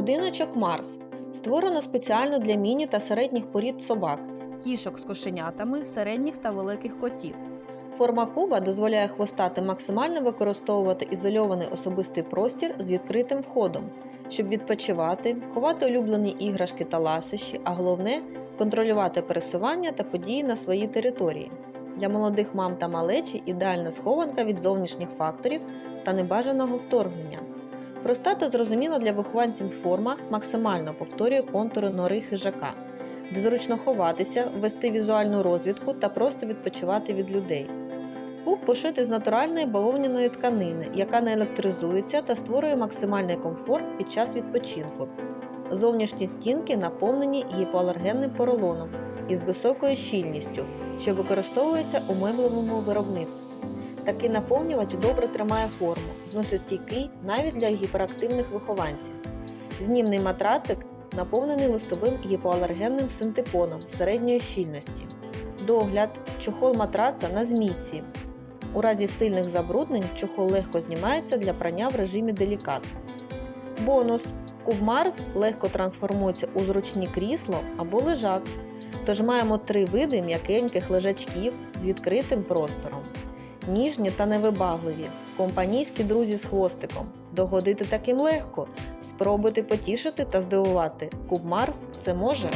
Будиночок Марс створено спеціально для міні та середніх порід собак. кішок з кошенятами, середніх та великих котів. Форма куба дозволяє хвостати максимально використовувати ізольований особистий простір з відкритим входом, щоб відпочивати, ховати улюблені іграшки та ласощі, а головне контролювати пересування та події на своїй території. Для молодих мам та малечі ідеальна схованка від зовнішніх факторів та небажаного вторгнення. Проста та зрозуміла для вихованців форма максимально повторює контури нори хижака, де зручно ховатися, вести візуальну розвідку та просто відпочивати від людей. Куб пошитий з натуральної бавовняної тканини, яка не електризується та створює максимальний комфорт під час відпочинку. Зовнішні стінки наповнені гіпоалергенним поролоном із високою щільністю, що використовується у меблевому виробництві. Такий наповнювач добре тримає форму, зносостійкий навіть для гіперактивних вихованців. Знімний матрацик наповнений листовим гіпоалергенним синтепоном середньої щільності. Догляд чохол матраца на змійці. У разі сильних забруднень чохол легко знімається для прання в режимі делікат. Бонус. Куб Марс легко трансформується у зручні крісло або лежак. Тож маємо три види м'якеньких лежачків з відкритим простором. Ніжні та невибагливі, компанійські друзі з хвостиком. Догодити таким легко. Спробуйте потішити та здивувати. Куб Марс це може.